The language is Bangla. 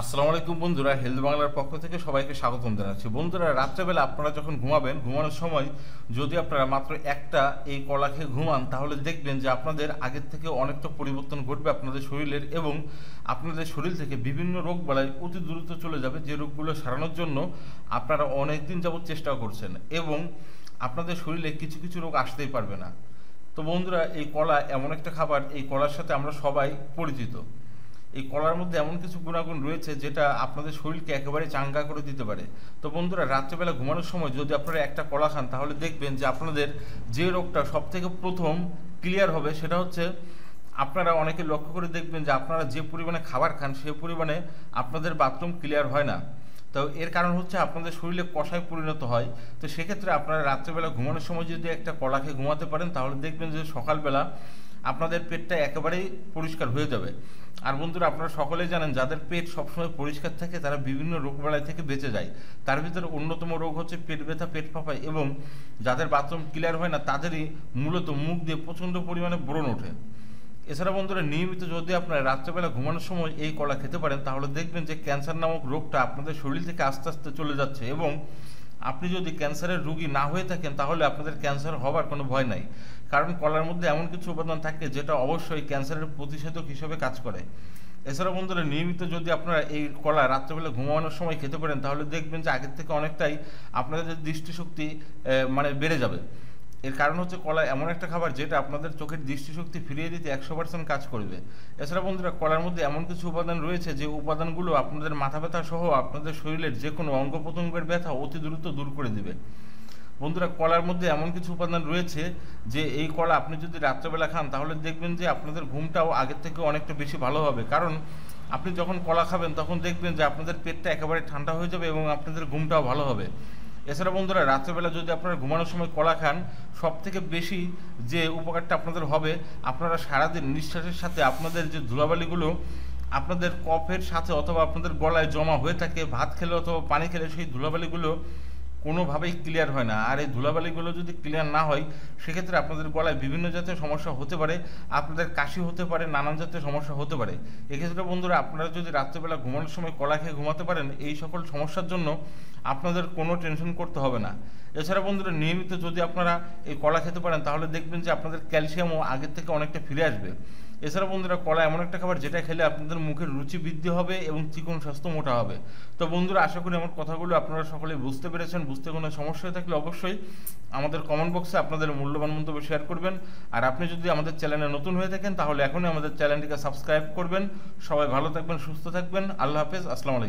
আসসালামু আলাইকুম বন্ধুরা হেলথ বাংলার পক্ষ থেকে সবাইকে স্বাগতম জানাচ্ছি। বন্ধুরা, রাত্রেবেলা আপনারা যখন ঘুমাবেন, ঘুমানোর সময় যদি আপনারা মাত্র একটা এই কলা খেয়ে ঘুমান, তাহলে দেখবেন যে আপনাদের আগের থেকে অনেকটা পরিবর্তন ঘটবে আপনাদের শরীরের এবং আপনাদের শরীর থেকে বিভিন্ন রোগ বালাই অতি দ্রুত চলে যাবে। যে রোগগুলো সারানোর জন্য আপনারা অনেক দিন যাবত চেষ্টা করছেন এবং আপনাদের শরীরে কিছু কিছু রোগ আসতেই পারবে না। তো বন্ধুরা, এই কলা এমন একটা খাবার, এই কলার সাথে আমরা সবাই পরিচিত। এই কলার মধ্যে এমন কিছু গুণাগুণ রয়েছে যেটা আপনাদের শরীরকে একেবারে চাঙ্গা করে দিতে পারে। তো বন্ধুরা, রাত্রেবেলা ঘুমানোর সময় যদি আপনারা একটা কলা খান, তাহলে দেখবেন যে আপনাদের যে রোগটা সব থেকে প্রথম ক্লিয়ার হবে সেটা হচ্ছে আপনারা অনেকে লক্ষ্য করে দেখবেন যে আপনারা যে পরিমাণে খাবার খান, সে পরিমাণে আপনাদের বাথরুম ক্লিয়ার হয় না। তো এর কারণ হচ্ছে আপনাদের শরীরে কষায় পরিণত হয়। তো সেক্ষেত্রে আপনারা রাত্রেবেলা ঘুমানোর সময় যদি একটা কলা খেয়ে ঘুমাতে পারেন, তাহলে দেখবেন যে সকালবেলা আপনাদের পেটটা একেবারেই পরিষ্কার হয়ে যাবে। আর বন্ধুরা, আপনারা সকলেই জানেন, যাদের পেট সবসময় পরিষ্কার থাকে, তারা বিভিন্ন রোগ রোগবালাই থেকে বেঁচে যায়। তার ভিতরে অন্যতম রোগ হচ্ছে পেট ব্যথা, পেট ফাঁপায় এবং যাদের বাথরুম ক্লিয়ার হয় না, তাদেরই মূলত মুখ দিয়ে প্রচণ্ড পরিমাণে ব্রণ ওঠে। এছাড়া বন্ধুরা, নিয়মিত যদি আপনারা রাত্রেবেলা ঘুমানোর সময় এই কলা খেতে পারেন, তাহলে দেখবেন যে ক্যান্সার নামক রোগটা আপনাদের শরীর থেকে আস্তে আস্তে চলে যাচ্ছে এবং আপনি যদি ক্যান্সারের রুগী না হয়ে থাকেন, তাহলে আপনাদের ক্যান্সার হবার কোনো ভয় নাই। কারণ কলার মধ্যে এমন কিছু উপাদান থাকে, যেটা অবশ্যই ক্যান্সারের প্রতিষেধক হিসেবে কাজ করে। এছাড়া বন্ধুরা, নিয়মিত যদি আপনারা এই কলা রাত্রেবেলা ঘুমানোর সময় খেতে পারেন, তাহলে দেখবেন যে আগের থেকে অনেকটাই আপনাদের দৃষ্টিশক্তি মানে বেড়ে যাবে। এর কারণ হচ্ছে কলা এমন একটা খাবার যেটা আপনাদের চোখের দৃষ্টিশক্তি ফিরিয়ে দিতে একশো পার্সেন্ট কাজ করবে। এছাড়া বন্ধুরা, কলার মধ্যে এমন কিছু উপাদান রয়েছে যে উপাদানগুলো আপনাদের মাথা ব্যথা সহ আপনাদের শরীরের যে কোনো অঙ্গ প্রত্যঙ্গের ব্যথা অতি দ্রুত দূর করে দেবে। বন্ধুরা, কলার মধ্যে এমন কিছু উপাদান রয়েছে যে এই কলা আপনি যদি রাত্রেবেলা খান, তাহলে দেখবেন যে আপনাদের ঘুমটাও আগের থেকে অনেকটা বেশি ভালো হবে। কারণ আপনি যখন কলা খাবেন, তখন দেখবেন যে আপনাদের পেটটা একেবারে ঠান্ডা হয়ে যাবে এবং আপনাদের ঘুমটাও ভালো হবে। এছাড়া বন্ধুরা, রাত্রেবেলা যদি আপনারা ঘুমানোর সময় কলা খান সব থেকে বেশি যে উপকারটা আপনাদের হবে, আপনারা সারাদিন নিঃশ্বাসের সাথে আপনাদের যে ধুলাবালিগুলো, আপনাদের কফের সাথে অথবা আপনাদের গলায় জমা হয়ে থাকে, ভাত খেলে অথবা পানি খেলে সেই ধুলাবালিগুলো কোনোভাবেই ক্লিয়ার হয় না। আর এই ধুলাবালিগুলো যদি ক্লিয়ার না হয়, সেক্ষেত্রে আপনাদের গলায় বিভিন্ন জাতীয় সমস্যা হতে পারে, আপনাদের কাশি হতে পারে, নানান জাতীয় সমস্যা হতে পারে। এক্ষেত্রে বন্ধুরা, আপনারা যদি রাত্রেবেলা ঘুমানোর সময় কলা খেয়ে ঘুমাতে পারেন, এই সকল সমস্যার জন্য আপনাদের কোনো টেনশন করতে হবে না। এছাড়া বন্ধুরা, নিয়মিত যদি আপনারা এই কলা খেতে পারেন, তাহলে দেখবেন যে আপনাদের ক্যালসিয়ামও আগের থেকে অনেকটা ফিরে আসবে। এছাড়া বন্ধুরা কলা এমন একটা খাবার যেটা খেলে আপনাদের মুখের রুচি বৃদ্ধি হবে এবং চিকন স্বাস্থ্য মোটা হবে। তো বন্ধুরা, আশা করি আমার কথাগুলো আপনারা সকলে বুঝতে পেরেছেন। বুঝতে কোনো সমস্যা থাকলে অবশ্যই আমাদের কমেন্ট বক্সে আপনাদের মূল্যবান মন্তব্য শেয়ার করবেন। আর আপনি যদি আমাদের চ্যানেলে নতুন হয়ে থাকেন, তাহলে এখনই আমাদের চ্যানেলটিকে সাবস্ক্রাইব করবেন। সবাই ভালো থাকবেন, সুস্থ থাকবেন। আল্লাহ হাফেজ, আসসালামু আলাইকুম।